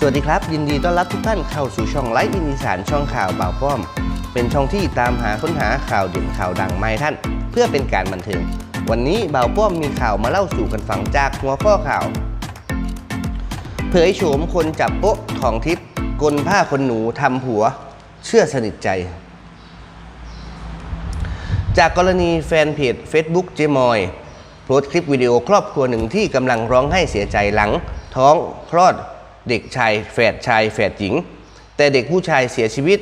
สวัสดีครับ ยินดีต้อนรับทุกท่านเข้าสู่ช่องไลฟ์อินอีสานช่องข่าวบ่าวป้อม เป็นช่องที่ตามหาค้นหาข่าวเด่นข่าวดังมาให้ท่าน เพื่อเป็นการบันเทิงวันนี้บ่าวป้อมมีข่าวมาเล่าสู่กันฟังจากหัวข้อข่าว เผยโฉมคนจับโป๊ะของทิพย์กลผ้าคนหนูทำผัว เชื่อสนิทใจ จากกรณีแฟนเพจ Facebook เจมอยโพสต์คลิปวิดีโอครอบครัวหนึ่งที่กำลังร้องไห้เสียใจหลัง ท้องคลอด เด็กชายแฝดชายแฝดหญิง แต่เด็กผู้ชายเสียชีวิต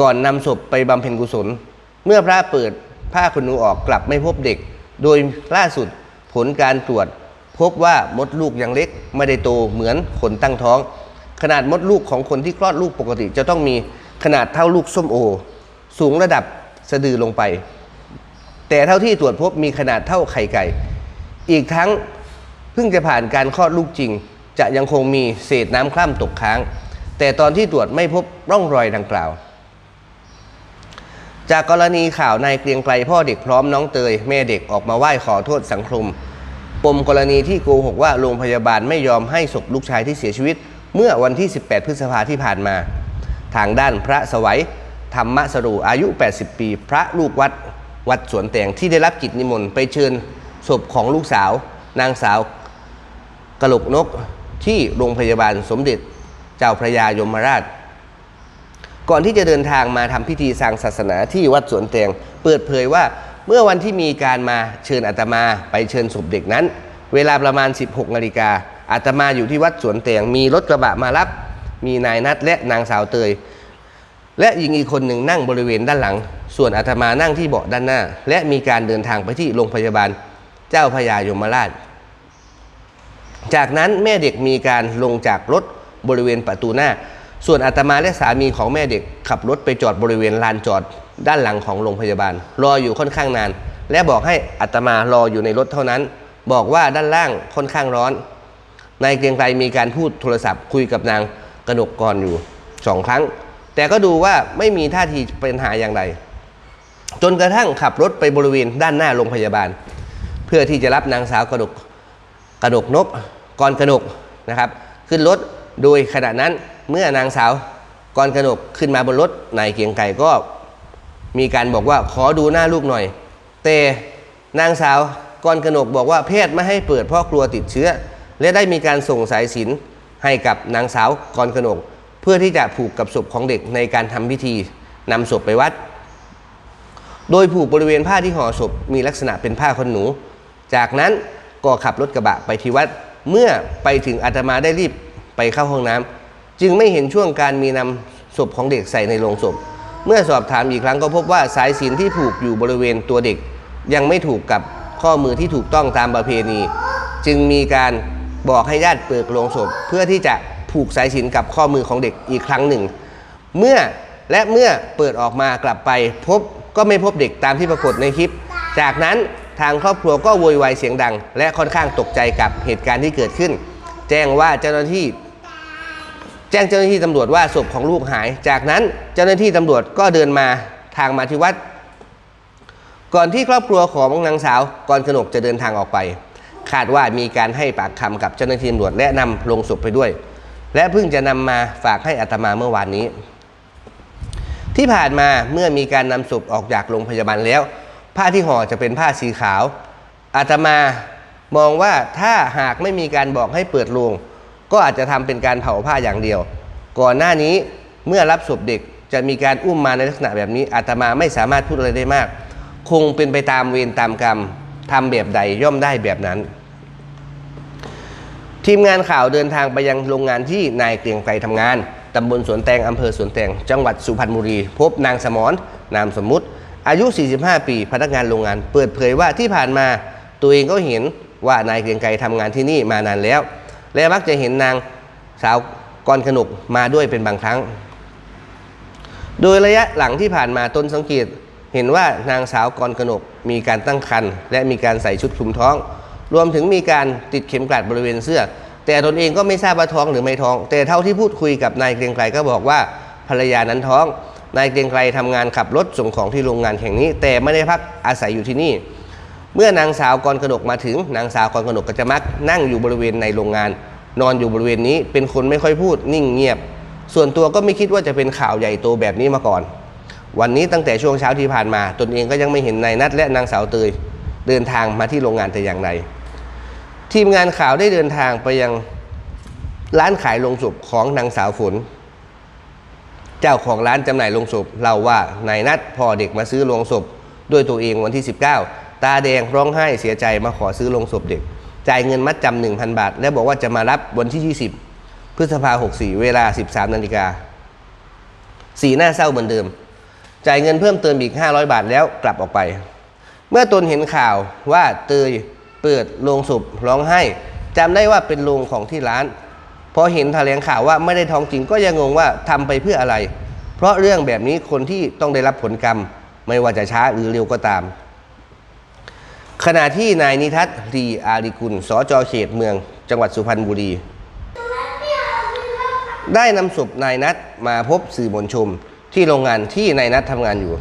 ก่อนนำศพไปบำเพ็ญกุศล เมื่อพระเปิดผ้าขนหนูออกกลับไม่พบเด็ก โดยล่าสุดผลการตรวจ พบว่ามดลูกยังเล็ก ไม่ได้โตเหมือนคนตั้งท้อง ขนาดมดลูกของคนที่คลอดลูกปกติจะต้องมีขนาดเท่าลูกส้มโอ สูงระดับสะดือลงไป แต่เท่าที่ตรวจพบมีขนาดเท่าไข่ไก่ อีกทั้งเพิ่งจะผ่านการคลอดลูกจริง จะยังคงมีเศษน้ำคร่ำตกค้าง แต่ตอนที่ตรวจไม่พบร่องรอยดังกล่าว จากกรณีข่าวนายเกรียงไกรพ่อเด็กพร้อมน้องเตย แม่เด็กออกมาไหว้ขอโทษสังคม ปมกรณีที่โกหกว่าโรงพยาบาลไม่ยอมให้ศพลูกชายที่เสียชีวิต เมื่อวันที่ 18 พฤษภาที่ผ่านมา ทางด้านพระสวัยธรรมสรูอายุ 80 ปี พระลูกวัดวัดสวนแตงที่ได้รับกิจนิมนต์ไปเชิญศพของลูกสาว นางสาวกระหลกนก ที่โรงพยาบาลสมเด็จเจ้าพระยายมราช ก่อนที่จะเดินทางมาทำพิธีทางศาสนาที่วัดสวนแตงเปิดเผยว่าเมื่อวันที่มีการมาเชิญอาตมาไปเชิญศพเด็กนั้น เวลาประมาณ 16นาฬิกาอาตมาอยู่ที่วัดสวนแตงมีรถกระบะมารับ มีนายนัทและนางสาวเตย และหญิงอีกคนหนึ่งนั่งบริเวณด้านหลัง ส่วนอาตมานั่งที่เบาะด้านหน้า และมีการเดินทางไปที่โรงพยาบาล เจ้าพระยายมราช จากนั้นแม่เด็กมีการลงจากรถบริเวณประตูหน้า ส่วนอาตมาและสามีของแม่เด็กขับรถไปจอดบริเวณลานจอดด้านหลังของโรงพยาบาล รออยู่ค่อนข้างนาน และบอกให้อาตมารออยู่ในรถเท่านั้น บอกว่าด้านล่างค่อนข้างร้อน นายเกรียงไกรมีการพูดโทรศัพท์คุยกับนางกนกกรอยู่สองครั้ง แต่ก็ดูว่าไม่มีท่าทีเป็นหาอย่างไร จนกระทั่งขับรถไปบริเวณด้านหน้าโรงพยาบาล เพื่อที่จะรับนางสาวกระดก กระดกนกกรกนกนะครับ ขึ้นรถโดยขณะนั้นเมื่อนางสาวกรกนกขึ้นมาบนรถนายเกียงไก่ก็ มีการบอกว่าขอดูหน้าลูกหน่อย แต่นางสาวกรกนกบอกว่าแพทย์ไม่ให้เปิดเพราะกลัวติดเชื้อ และได้มีการส่งสายสินให้กับนางสาวกรกนก เพื่อที่จะผูกกับศพของเด็กในการทำพิธีนำศพไปวัด โดยผูกบริเวณผ้าที่ห่อศพมีลักษณะเป็นผ้าขนหนู จากนั้น ก็ขับรถกระบะไปที่วัด เมื่อไปถึงอาตมาได้รีบไปเข้าห้องน้ำจึงไม่เห็นช่วงการมีนำศพของเด็กใส่ในโลงศพ เมื่อสอบถามอีกครั้งก็พบว่าสายสินที่ผูกอยู่บริเวณตัวเด็ก ยังไม่ถูกกับข้อมือที่ถูกต้องตามประเพณี จึงมีการบอกให้ญาติเปิดโลงศพ เพื่อที่จะผูกสายสินกับข้อมือของเด็กอีกครั้งหนึ่ง เมื่อและเมื่อเปิดออกมากลับไปพบก็ไม่พบเด็กตามที่ปรากฏในคลิป จากนั้น ทางครอบครัวก็โวยวายเสียงดัง และค่อนข้างตกใจกับเหตุการณ์ที่เกิดขึ้น แจ้งว่าเจ้าหน้าที่ แจ้งเจ้าหน้าที่ตำรวจว่าศพของลูกหาย จากนั้นเจ้าหน้าที่ตำรวจก็เดินมาทางมาที่วัด ก่อนที่ครอบครัวของนางสาวกรกนกจะเดินทางออกไป คาดว่ามีการให้ปากคำกับเจ้าหน้าที่ตำรวจและนำลงศพไปด้วย และเพิ่งจะนำมาฝากให้อัตมาเมื่อวานนี้ ที่ผ่านมาเมื่อมีการนำศพออกจากโรงพยาบาลแล้ว ผ้าที่ห่อจะเป็นผ้าสีขาว อาตมามองว่าถ้าหากไม่มีการบอกให้เปิดโรงก็อาจจะทำเป็นการเผาผ้าอย่างเดียว ก่อนหน้านี้เมื่อรับศพเด็กจะมีการอุ้มมาในลักษณะแบบนี้อาตมาไม่สามารถพูดอะไรได้มาก คงเป็นไปตามเวรตามกรรมทำแบบใดย่อมได้แบบนั้น ทีมงานข่าวเดินทางไปยังโรงงานที่นายเกรียงไกรทำงานตำบลสวนแตงอำเภอสวนแตงจังหวัดสุพรรณบุรี พบนางสมรนามสมมุติ อายุ 45 ปี พนักงานโรงงาน เปิดเผยว่าที่ผ่านมาตัวเองก็เห็นว่านายเกรียงไกรทำงานที่นี่มานานแล้ว และมักจะเห็นนางสาวกรขนกมาด้วยเป็นบางครั้ง โดยระยะหลังที่ผ่านมาตนสังเกตเห็นว่านางสาวกรกนกมีการตั้งครรภ์และมีการใส่ชุดคลุมท้อง รวมถึงมีการติดเข็มกลัดบริเวณเสื้อ แต่ตนเองก็ไม่ทราบว่าท้องหรือไม่ท้อง แต่เท่าที่พูดคุยกับนายเกรียงไกรก็บอกว่าภรรยานั้นท้อง นายเกรียงไกรทำงานขับรถส่งของที่โรงงานแห่งนี้ แต่ไม่ได้พักอาศัยอยู่ที่นี่ เมื่อนางสาวกรกนกมาถึง นางสาวกรกนกก็จะมักนั่งอยู่บริเวณในโรงงาน นอนอยู่บริเวณนี้เป็นคนไม่ค่อยพูดนิ่งเงียบ ส่วนตัวก็ไม่คิดว่าจะเป็นข่าวใหญ่โตแบบนี้มาก่อน วันนี้ตั้งแต่ช่วงเช้าที่ผ่านมา ตนเองก็ยังไม่เห็นนายนัทและนางสาวเตยเดินทางมาที่โรงงานแต่อย่างใดทีมงานข่าวได้เดินทางไปยังร้านขายลงศพของนางสาวฝน เจ้าของร้านจำหน่ายโลงศพเล่าว่านายนัดพ่อเด็กมาซื้อโลงศพด้วยตัวเองวันที่ 19 ตาแดงร้องไห้เสียใจมาขอซื้อโลงศพเด็ก จ่ายเงินมัดจำ1,000 บาท และบอกว่าจะมารับวันที่ 20 พฤษภา64 เวลา 13นาฬิกาสีหน้าเศร้าเหมือนเดิม จ่ายเงินเพิ่มเติมอีก 500 บาทแล้วกลับออกไป เมื่อตนเห็นข่าวว่าเตยเปิดโรงศพร้องไห้จำได้ว่าเป็นโรงของที่ร้าน พอเห็นแถลงข่าวว่าไม่ได้ทองจริงก็ยังงงว่าทำไปเพื่ออะไร เพราะเรื่องแบบนี้คนที่ต้องได้รับผลกรรม ไม่ว่าจะช้าหรือเร็วก็ตาม ขณะที่นายนิทัศน์รีอาริกุลสจเขตเมือง จังหวัดสุพรรณบุรี ได้นำศพนายนัทมาพบสื่อมวลชนที่โรงงานที่นายนัททำงานอยู่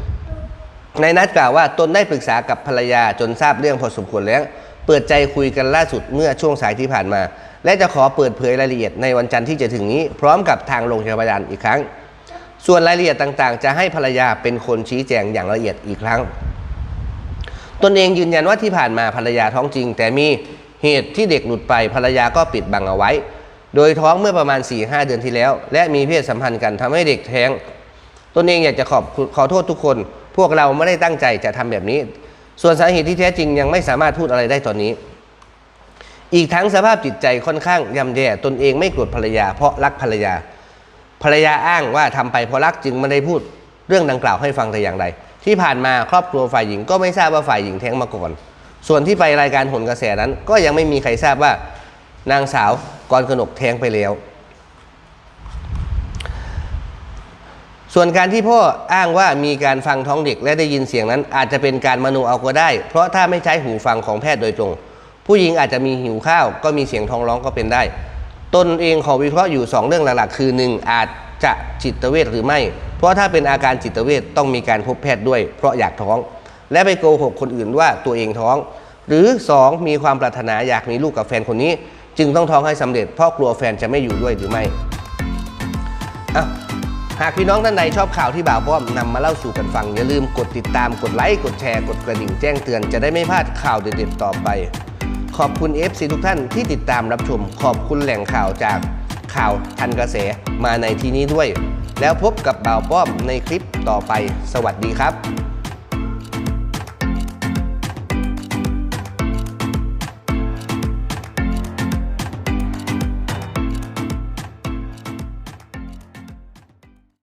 นายนัทกล่าวว่าตนได้ปรึกษากับภรรยาจนทราบเรื่องพอสมควรแล้ว เปิดใจคุยกันล่าสุดเมื่อช่วงสายที่ผ่านมา และจะขอเปิดเผยรายละเอียดในวันจันทร์ที่จะถึงนี้ พร้อมกับทางโรงพยาบาลอีกครั้ง ส่วนรายละเอียดต่างๆ จะให้ภรรยาเป็นคนชี้แจงอย่างละเอียดอีกครั้ง ตนเองยืนยันว่าที่ผ่านมาภรรยาท้องจริง แต่มีเหตุที่เด็กหลุดไปภรรยาก็ปิดบังเอาไว้ โดยท้องเมื่อประมาณ 4-5 เดือนที่แล้ว และมีเพศสัมพันธ์กันทำให้เด็กแท้ง ตนเองอยากจะขอบขอโทษทุกคน พวกเราไม่ได้ตั้งใจจะทำแบบนี้ ส่วนสาเหตุที่แท้จริงยังไม่สามารถพูดอะไรได้ตอนนี้ อีกทั้งสภาพจิตใจค่อนข้างย่ำแย่ตนเองไม่โกรธภรรยา เพราะรักภรรยา ภรรยาอ้างว่าทำไปเพราะรักจึงไม่ได้พูดเรื่องดังกล่าวให้ฟังแต่อย่างใดที่ผ่านมาครอบครัวฝ่ายหญิงก็ไม่ทราบว่าฝ่ายหญิงแท้งมาก่อน ส่วนที่ไปรายการหนกระแสนั้น ก็ยังไม่มีใครทราบว่านางสาวกรกนกแท้งไปแล้ว ส่วนการที่พ่ออ้างว่ามีการฟังท้องเด็กและได้ยินเสียงนั้น อาจจะเป็นการมโนเอาก็ได้ เพราะถ้าไม่ใช้หูฟังของแพทย์โดยตรง ผู้หญิงอาจจะมีหิวข้าว ก็มีเสียงท้องร้องก็เป็นได้ ตนเองขอวิเคราะห์อยู่ 2 เรื่องหลักๆ คือ 1. อาจจะจิตเวชหรือไม่ เพราะถ้าเป็นอาการจิตเวชต้องมีการพบแพทย์ด้วย เพราะอยากท้อง และไปโกหกคนอื่นว่าตัวเองท้อง หรือ 2. มีความปรารถนาอยากมีลูกกับแฟนคนนี้ จึงต้องท้องให้สำเร็จเพราะกลัวแฟนจะไม่อยู่ด้วยหรือไม่อะหากพี่น้องท่านใดชอบข่าวที่บ่าวป้อมนำมาเล่าสู่กันฟัง อย่าลืมกดติดตามกดไลค์กดแชร์กดกระดิ่งแจ้งเตือนจะได้ไม่พลาดข่าวเด็ดๆต่อไป ขอบคุณ FC ทุกท่านที่ติดตามรับชม ขอบคุณแหล่งข่าวจากข่าวทันกระแสมาในที่นี้ด้วย แล้วพบกับบ่าวป้อมในคลิปต่อไป สวัสดีครับ